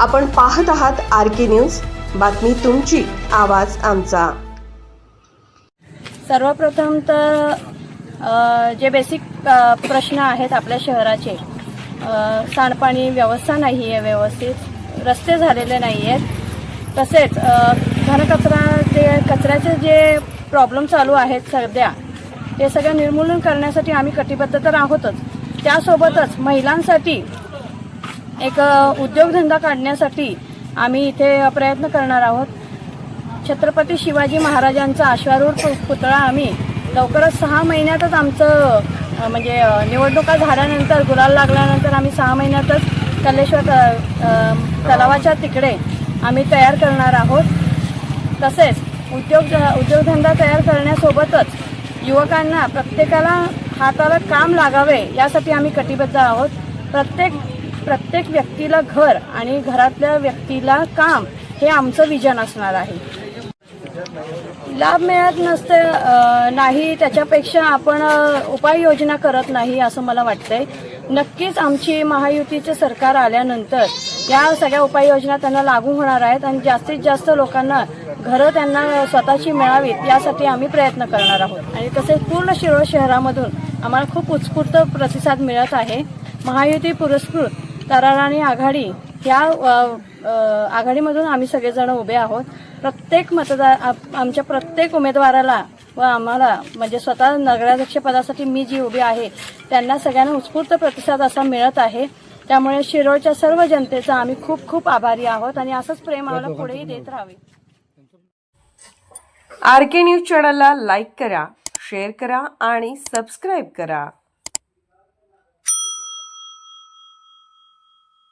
आपण पाहत आहात आर के न्यूज. बातमी तुमची आवाज आमचा. सर्वप्रथम तर जे बेसिक प्रश्न आहेत आपल्या शहराचे सांडपाणी व्यवस्था नाही आहे व्यवस्थित रस्ते झालेले नाही आहेत तसेच घनकचरा जे कचऱ्याचे जे प्रॉब्लेम चालू आहेत सध्या ते सगळं निर्मूलन करण्यासाठी आम्ही कटिबद्ध तर आहोतच. त्यासोबतच महिलांसाठी एक उद्योगधंदा काढण्यासाठी आम्ही इथे प्रयत्न करणार आहोत. छत्रपती शिवाजी महाराजांचा अश्वारूढ पु- पुतळा आम्ही लवकरच सहा महिन्यातच आमचं म्हणजे निवडणुका झाल्यानंतर गुलाल लागल्यानंतर आम्ही सहा महिन्यातच कलेश्वर तलावाच्या तिकडे आम्ही तयार करणार आहोत. तसेच उद्योग उद्योगधंदा तयार करण्यासोबतच युवकांना प्रत्येकाला हाताला काम लागावे यासाठी आम्ही कटिबद्ध आहोत. प्रत्येक प्रत्येक व्यक्तीला घर आणि घरातल्या व्यक्तीला काम हे आमचं विजन असणार आहे. लाभ मिळत नसते नाही त्याच्यापेक्षा आपण उपाययोजना करत नाही असं मला वाटतंय. नक्कीच आमची महायुतीचे सरकार आल्यानंतर या सगळ्या उपाययोजना त्यांना लागू होणार आहेत आणि जास्तीत जास्त लोकांना घरं त्यांना स्वतःची मिळावीत यासाठी आम्ही प्रयत्न करणार आहोत. आणि तसेच पूर्ण शिरोळ शहरामधून आम्हाला खूप उत्स्फूर्त प्रतिसाद मिळत आहे. महायुती पुरस्कृत तराराणी आघाडी या आघाडीमधून आम्ही सगळेजण उभे आहोत. प्रत्येक मतदार आप- आमच्या प्रत्येक उमेदवाराला व आम्हाला म्हणजे स्वतः नगराध्यक्ष पदासाठी मी जी उभी आहे त्यांना सगळ्यांना उत्स्फूर्त प्रतिसाद असा मिळत आहे. त्यामुळे शिरोळच्या सर्व जनतेचा आम्ही खूप खूप आभारी आहोत आणि असंच प्रेम आम्हाला पुढेही देत राहावे. आर के न्यूज चॅनलला लाईक करा शेअर करा आणि सबस्क्राईब करा.